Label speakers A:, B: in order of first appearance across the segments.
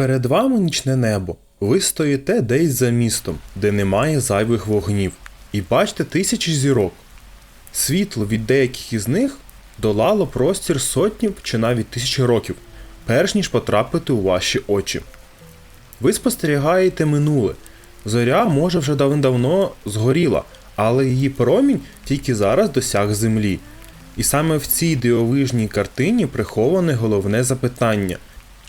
A: Перед вами нічне небо. Ви стоїте десь за містом, де немає зайвих вогнів, і бачите тисячі зірок. Світло від деяких із них долало простір сотні чи навіть тисячі років, перш ніж потрапити у ваші очі. Ви спостерігаєте минуле. Зоря може вже давно згоріла, але її промінь тільки зараз досяг землі. І саме в цій дивовижній картині приховане головне запитання: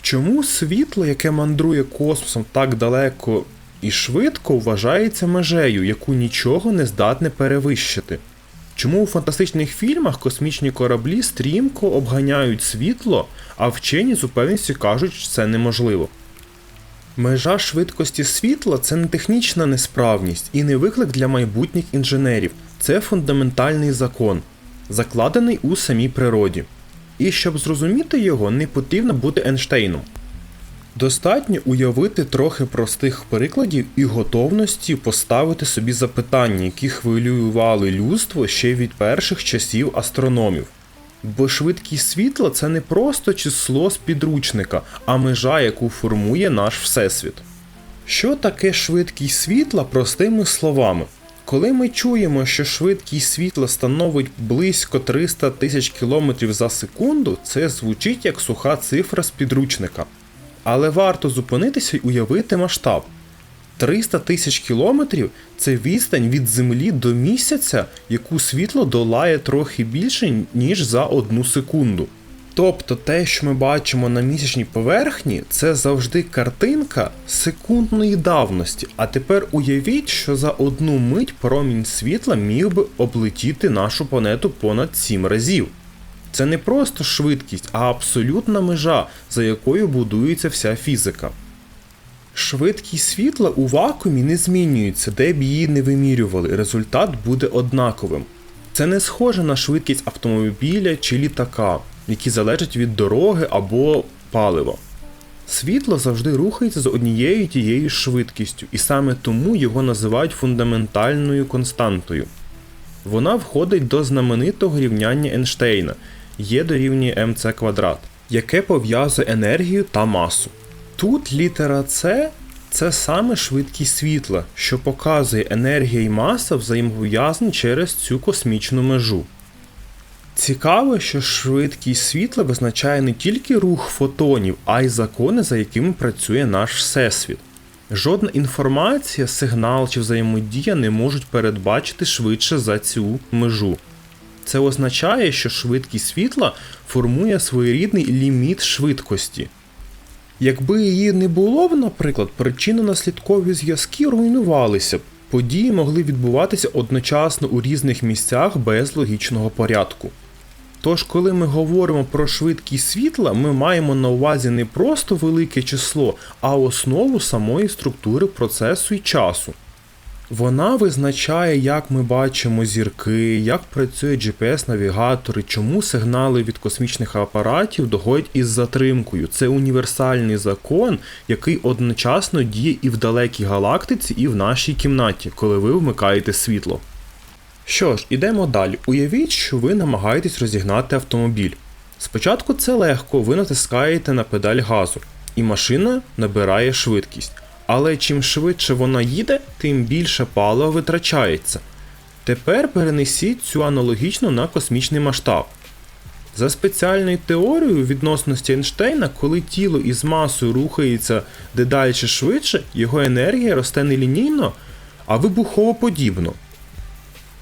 A: чому світло, яке мандрує космосом так далеко і швидко, вважається межею, яку нічого не здатне перевищити? Чому у фантастичних фільмах космічні кораблі стрімко обганяють світло, а вчені з упевненістю кажуть, що це неможливо? Межа швидкості світла це не технічна несправність і не виклик для майбутніх інженерів. Це фундаментальний закон, закладений у самій природі. І щоб зрозуміти його, не потрібно бути Ейнштейном. Достатньо уявити трохи простих прикладів і готовності поставити собі запитання, які хвилювали людство ще від перших часів астрономів. Бо швидкість світла це не просто число з підручника, а межа, яку формує наш Всесвіт. Що таке швидкість світла простими словами? Коли ми чуємо, що швидкість світла становить близько 300 тисяч кілометрів за секунду, це звучить як суха цифра з підручника. Але варто зупинитися й уявити масштаб. 300 тисяч кілометрів це відстань від Землі до місяця, яку світло долає трохи більше, ніж за одну секунду. Тобто те, що ми бачимо на місячній поверхні, це завжди картинка секундної давності. А тепер уявіть, що за одну мить промінь світла міг би облетіти нашу планету понад 7 разів. Це не просто швидкість, а абсолютна межа, за якою будується вся фізика. Швидкість світла у вакуумі не змінюється, де б її не вимірювали, результат буде однаковим. Це не схоже на швидкість автомобіля чи літака, які залежать від дороги або палива. Світло завжди рухається з однією тією швидкістю, і саме тому його називають фундаментальною константою. Вона входить до знаменитого рівняння Ейнштейна Є дорівнює МЦ квадрат, яке пов'язує енергію та масу. Тут літера С це саме швидкість світла, що показує енергія і маса взаємопов'язані через цю космічну межу. Цікаво, що швидкість світла визначає не тільки рух фотонів, а й закони, за якими працює наш Всесвіт. Жодна інформація, сигнал чи взаємодія не можуть передбачити швидше за цю межу. Це означає, що швидкість світла формує своєрідний ліміт швидкості. Якби її не було б, наприклад, причинно-наслідкові зв'язки руйнувалися б, події могли відбуватися одночасно у різних місцях без логічного порядку. Тож, коли ми говоримо про швидкість світла, ми маємо на увазі не просто велике число, а основу самої структури процесу і часу. Вона визначає, як ми бачимо зірки, як працює GPS-навігатори, чому сигнали від космічних апаратів доходять із затримкою. Це універсальний закон, який одночасно діє і в далекій галактиці, і в нашій кімнаті, коли ви вмикаєте світло. Що ж, ідемо далі. Уявіть, що ви намагаєтесь розігнати автомобіль. Спочатку це легко, ви натискаєте на педаль газу, і машина набирає швидкість. Але чим швидше вона їде, тим більше палива витрачається. Тепер перенесіть цю аналогічно на космічний масштаб. За спеціальною теорією відносності Ейнштейна, коли тіло із масою рухається дедалі швидше, його енергія росте не лінійно, а вибухово подібно.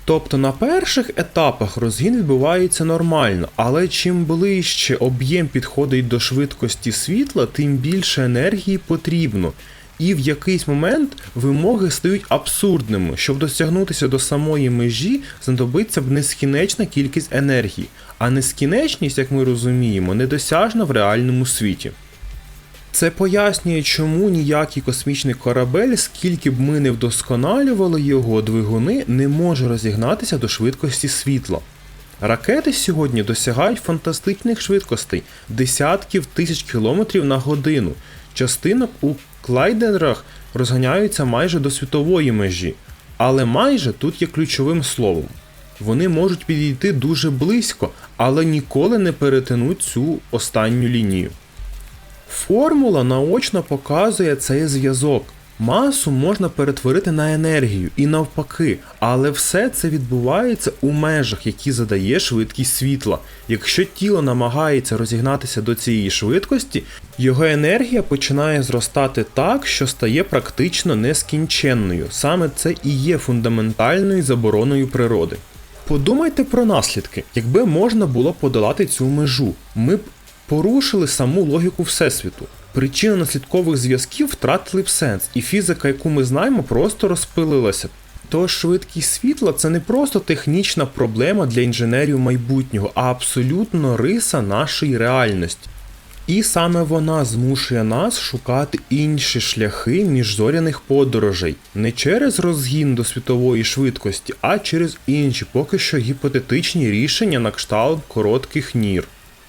A: Тобто на перших етапах розгін відбувається нормально, але чим ближче об'єм підходить до швидкості світла, тим більше енергії потрібно. І в якийсь момент вимоги стають абсурдними. Щоб досягнутися до самої межі, знадобиться б нескінченна кількість енергії, а нескінченність, як ми розуміємо, недосяжна в реальному світі. Це пояснює, чому ніякий космічний корабель, скільки б ми не вдосконалювали його двигуни, не може розігнатися до швидкості світла. Ракети сьогодні досягають фантастичних швидкостей десятків тисяч кілометрів на годину. Частинок у клайдерах розганяються майже до світової межі, але майже тут є ключовим словом. Вони можуть підійти дуже близько, але ніколи не перетинуть цю останню лінію. Формула наочно показує цей зв'язок. Масу можна перетворити на енергію і навпаки, але все це відбувається у межах, які задає швидкість світла. Якщо тіло намагається розігнатися до цієї швидкості, його енергія починає зростати так, що стає практично нескінченною. Саме це і є фундаментальною забороною природи. Подумайте про наслідки, якби можна було подолати цю межу, ми б порушили саму логіку Всесвіту. Причини наслідкових зв'язків втратили б сенс, і фізика, яку ми знаємо, просто розпилилася. Тож швидкість світла це не просто технічна проблема для інженерів майбутнього, а абсолютно риса нашої реальності. І саме вона змушує нас шукати інші шляхи міжзоряних подорожей не через розгін до світової швидкості, а через інші, поки що гіпотетичні рішення на кшталт коротких нір.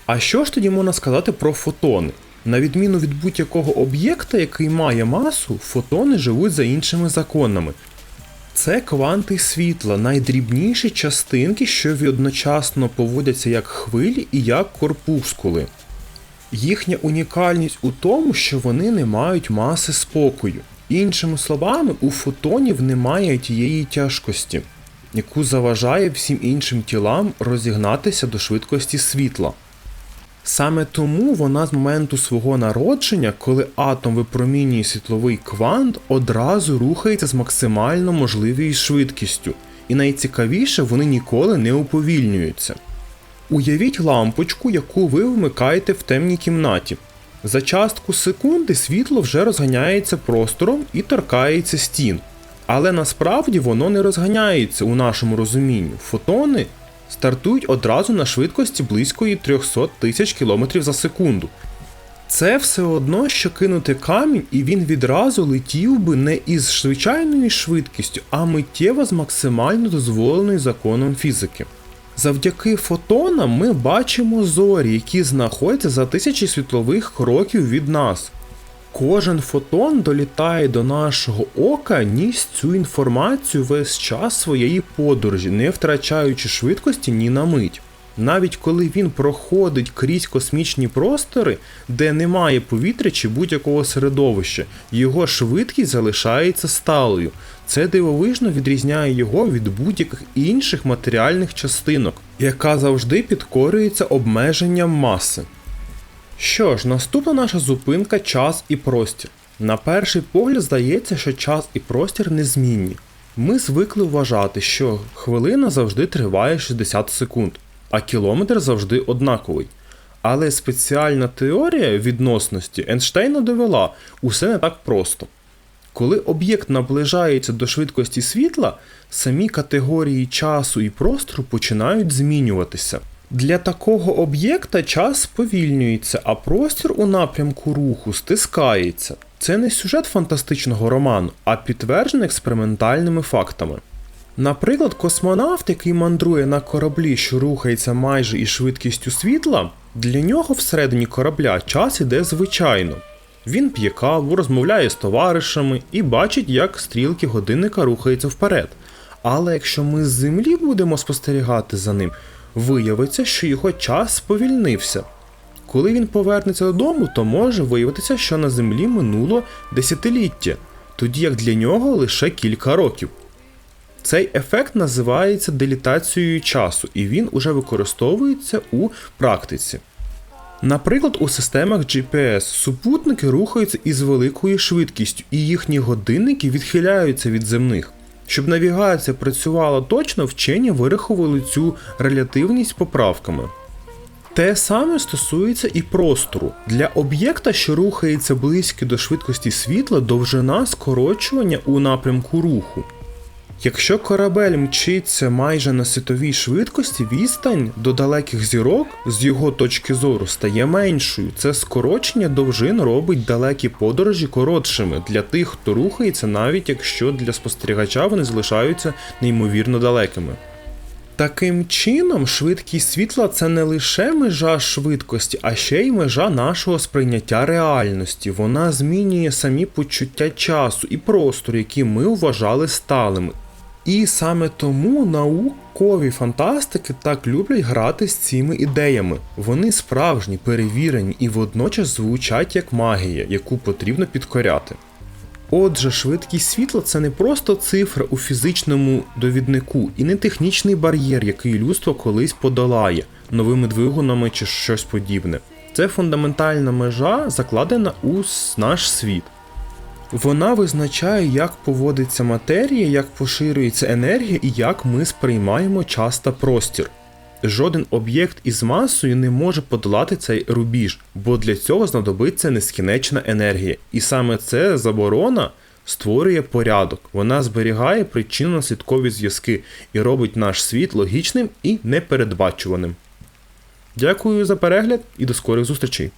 A: А що ж тоді можна сказати про фотони? На відміну від будь-якого об'єкта, який має масу, фотони живуть за іншими законами. Це кванти світла, найдрібніші частинки, що одночасно поводяться як хвилі і як корпускули. Їхня унікальність у тому, що вони не мають маси спокою. Іншими словами, у фотонів немає тієї тяжкості, яку заважає всім іншим тілам розігнатися до швидкості світла. Саме тому вона з моменту свого народження, коли атом випромінює світловий квант, одразу рухається з максимально можливою швидкістю, і найцікавіше вони ніколи не уповільнюються. Уявіть лампочку, яку ви вмикаєте в темній кімнаті. За частку секунди світло вже розганяється простором і торкається стін. Але насправді воно не розганяється у нашому розумінні. Фотони стартують одразу на швидкості близької 300 тисяч км за секунду. Це все одно, що кинути камінь, і він відразу летів би не із звичайною швидкістю, а миттєво з максимально дозволеною законом фізики. Завдяки фотонам ми бачимо зорі, які знаходяться за тисячі світлових років від нас. Кожен фотон долітає до нашого ока, ніс цю інформацію весь час своєї подорожі, не втрачаючи швидкості ні на мить. Навіть коли він проходить крізь космічні простори, де немає повітря чи будь-якого середовища, його швидкість залишається сталою. Це дивовижно відрізняє його від будь-яких інших матеріальних частинок, яка завжди підкорюється обмеженням маси. Що ж, наступна наша зупинка час і простір. На перший погляд здається, що час і простір незмінні. Ми звикли вважати, що хвилина завжди триває 60 секунд, а кілометр завжди однаковий. Але спеціальна теорія відносності Ейнштейна довела усе не так просто. Коли об'єкт наближається до швидкості світла, самі категорії часу і простору починають змінюватися. Для такого об'єкта час сповільнюється, а простір у напрямку руху стискається. Це не сюжет фантастичного роману, а підтверджений експериментальними фактами. Наприклад, космонавт, який мандрує на кораблі, що рухається майже із швидкістю світла, для нього всередині корабля час іде звичайно. Він п'є каву, розмовляє з товаришами і бачить, як стрілки годинника рухаються вперед. Але якщо ми з землі будемо спостерігати за ним, виявиться, що його час сповільнився. Коли він повернеться додому, то може виявитися, що на землі минуло десятиліття, тоді як для нього лише кілька років. Цей ефект називається делітацією часу, і він уже використовується у практиці. Наприклад, у системах GPS супутники рухаються із великою швидкістю, і їхні годинники відхиляються від земних. Щоб навігація працювала точно, вчені вирахували цю релятивність поправками. Те саме стосується і простору. Для об'єкта, що рухається близько до швидкості світла, довжина скорочування у напрямку руху. Якщо корабель мчиться майже на світовій швидкості, відстань до далеких зірок з його точки зору стає меншою. Це скорочення довжин робить далекі подорожі коротшими для тих, хто рухається, навіть якщо для спостерігача вони залишаються неймовірно далекими. Таким чином, швидкість світла це не лише межа швидкості, а ще й межа нашого сприйняття реальності. Вона змінює самі почуття часу і простору, які ми вважали сталими. І саме тому наукові фантастики так люблять грати з цими ідеями. Вони справжні, перевірені і водночас звучать як магія, яку потрібно підкоряти. Отже, швидкість світла це не просто цифра у фізичному довіднику і не технічний бар'єр, який людство колись подолає новими двигунами чи щось подібне. Це фундаментальна межа, закладена у наш світ. Вона визначає, як поводиться матерія, як поширюється енергія і як ми сприймаємо час та простір. Жоден об'єкт із масою не може подолати цей рубіж, бо для цього знадобиться нескінченна енергія. І саме це заборона створює порядок. Вона зберігає причинно-наслідкові зв'язки і робить наш світ логічним і непередбачуваним. Дякую за перегляд і до скорих зустрічей!